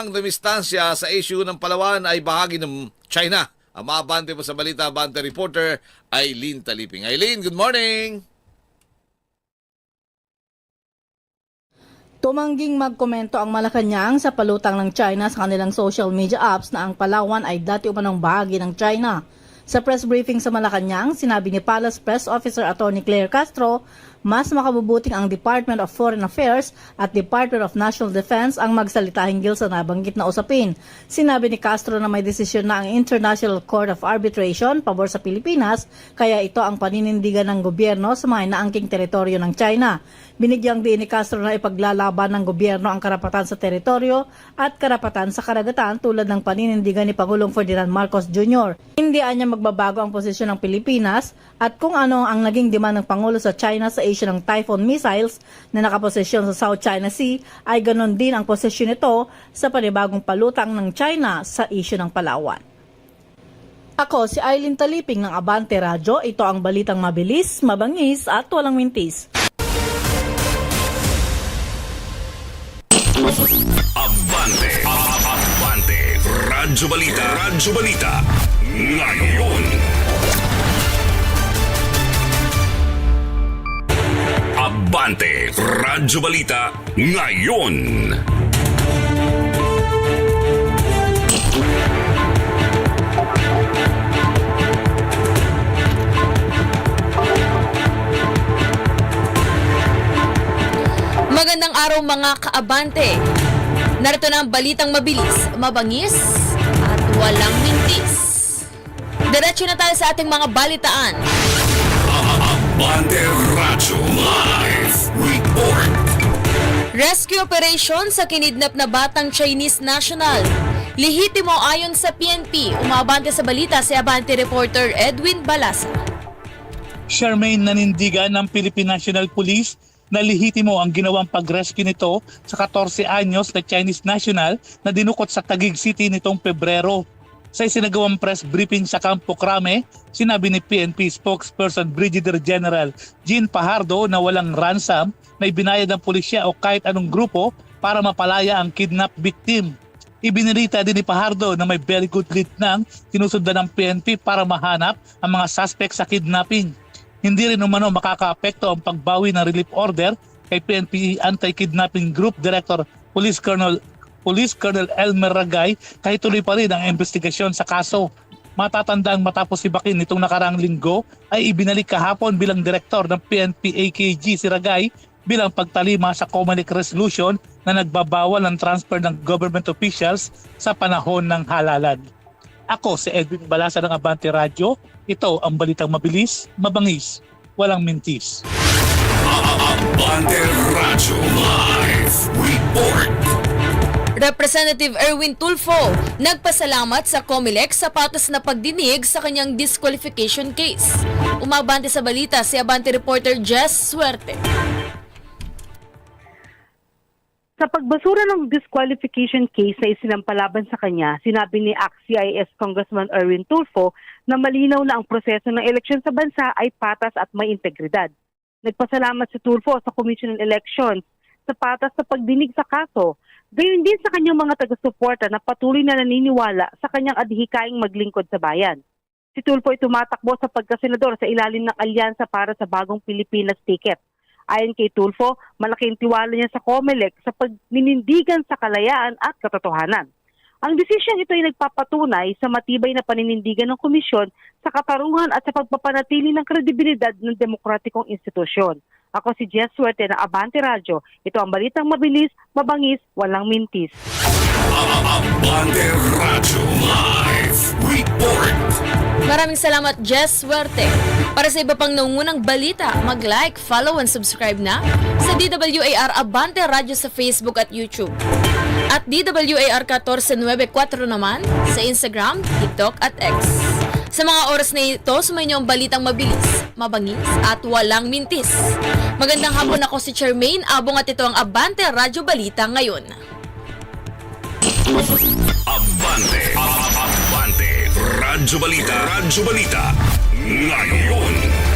Ang dumistansya sa issue ng Palawan ay bahagi ng China. Ang maabante mo sa balita, Bante reporter Eileen Taliping. Eileen, good morning! Tumangging magkomento ang Malacanang sa palutang ng China sa kanilang social media apps na ang Palawan ay dati umanong bahagi ng China. Sa press briefing sa Malacanang, sinabi ni Palace Press Officer Attorney Claire Castro, mas makabubuting ang Department of Foreign Affairs at Department of National Defense ang magsalita hinggil sa nabanggit na usapin. Sinabi ni Castro na may desisyon na ang International Court of Arbitration pabor sa Pilipinas, kaya ito ang paninindigan ng gobyerno sa mga inaangking teritoryo ng China. Binigyang din ni Castro na ipaglalaban ng gobyerno ang karapatan sa teritoryo at karapatan sa karagatan tulad ng paninindigan ni Pangulong Ferdinand Marcos Jr. Hindi anya magbabago ang posisyon ng Pilipinas at kung ano ang naging demand ng Pangulo sa China sa issue ng Typhoon missiles na nakaposisyon sa South China Sea ay ganon din ang posisyon nito sa panibagong palutang ng China sa issue ng Palawan. Ako si Eileen Taliping ng Abante Radyo. Ito ang balitang mabilis, mabangis at walang mintis. Abante. Abante. Radyo Balita. Radyo Balita. Ngayon. Abante. Radyo Balita. Ngayon. Magandang araw mga kaabante. Narito na ang balitang mabilis, mabangis, at walang mintis. Diretso na tayo sa ating mga balitaan. Abante Radyo Live Report. Rescue operation sa kinidnap na batang Chinese national. Lihitimo ayon sa PNP, umabante sa balita si Abante reporter Edwin Balasa. Charmaine nanindigan ng Philippine National Police na lihitimo ang ginawang pag-rescue nito sa 14 anyos na Chinese national na dinukot sa Taguig City nitong Pebrero. Sa isinagawang press briefing sa Campo Crame, sinabi ni PNP spokesperson Brigadier General Jean Pajardo na walang ransom na ibinayad ng pulisya o kahit anong grupo para mapalaya ang kidnap victim. Ibinilita din ni Pajardo na may very good lead nang sinusundan ng PNP para mahanap ang mga suspect sa kidnapping. Hindi rin umano makakaapekto ang pagbawi ng relief order kay PNP Anti-Kidnapping Group Director Police Colonel Police Colonel Elmer Ragay kahit tuloy pa rin ang investigasyon sa kaso. Matatandang matapos si Bakin nitong nakaraang linggo ay ibinalik kahapon bilang direktor ng PNP AKG si Ragay bilang pagtalima sa Comelec resolution na nagbabawal ng transfer ng government officials sa panahon ng halalan. Ako si Edwin Balasa ng Abante Radio. Ito ang balitang mabilis, mabangis, walang mintis. Abante Radyo Live Report. Representative Erwin Tulfo nagpasalamat sa COMELEC sa patas na pagdinig sa kanyang disqualification case. Umabante sa balita si Abante reporter Jess Suerte. Sa pagbasura ng disqualification case na isinampalaban sa kanya, sinabi ni ACT-CIS Congressman Erwin Tulfo na malinaw na ang proseso ng eleksyon sa bansa ay patas at may integridad. Nagpasalamat si Tulfo sa Commission on Elections sa patas sa pagdinig sa kaso, gayon din sa kanyang mga taga-suporta na patuloy na naniniwala sa kanyang adhikaing maglingkod sa bayan. Si Tulfo ay tumatakbo sa pagkasenador sa ilalim ng alyansa para sa bagong Pilipinas ticket. Ayon kay Tulfo, malaking tiwala niya sa COMELEC sa pagninindigan sa kalayaan at katotohanan. Ang desisyong ito ay nagpapatunay sa matibay na paninindigan ng komisyon sa katarungan at sa pagpapanatili ng kredibilidad ng demokratikong institusyon. Ako si Jess Suerte ng Abante Radio. Ito ang balitang mabilis, mabangis, walang mintis. Abante Radyo Live Report. Maraming salamat Jess Suerte. Para sa iba pang nangungunang balita, mag-like, follow and subscribe na sa DWAR Abante Radio sa Facebook at YouTube. At DWAR 1494 naman sa Instagram, TikTok at X. Sa mga oras na ito, sumayin niyo ang balitang mabilis, mabangis at walang mintis. Magandang hapon ako si Charmaine Abong at ito ang Abante Radyo Balita ngayon. Abante. Abante. Radyo Balita. Radyo Balita. Ngayon.